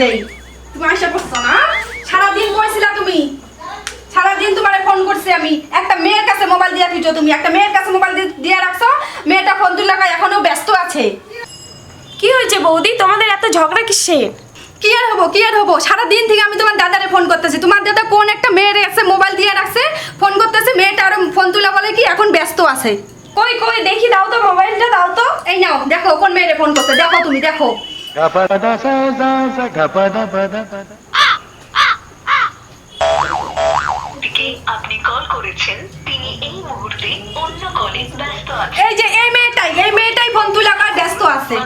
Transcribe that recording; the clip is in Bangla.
দেই। তুমি আইসা পড়ছো না? সারাদিন কইছিলা তুমি। সারাদিন তোমারে ফোন করছি আমি। একটা মেয়ের কাছে মোবাইল দিয়ে দিছো তুমি। একটা মেয়ের কাছে মোবাইল দিয়ে রাখছো। মেয়েটা ফোন তুলে এখনও ব্যস্ত আছে। কি হয়েছে বৌদি? তোমাদের এত ঝগড়া কিসের কি আর হব কি আর হব? সারাদিন থেকে আমি তোমার দাদারে ফোন করতেছি। তোমার দাদা কোন একটা মেয়ের কাছে মোবাইল দিয়ে রাখছে? ফোন করতেছে মেয়েটা আরও ফোন তুলে বলে কি এখন ব্যস্ত আছে। কই কই? দেখি দাও তো মোবাইলটা দাও তো। এই নাও দেখো কোন মেয়েরে ফোন করতে দেখো তুমি দেখো। আপনি কল করেছেন তিনি এই মুহূর্তে অন্য কলে ব্যস্ত আছেন। এই যে এই মেয়েটাই এই মেয়েটাই ফোন তুলে ব্যস্ত আছে।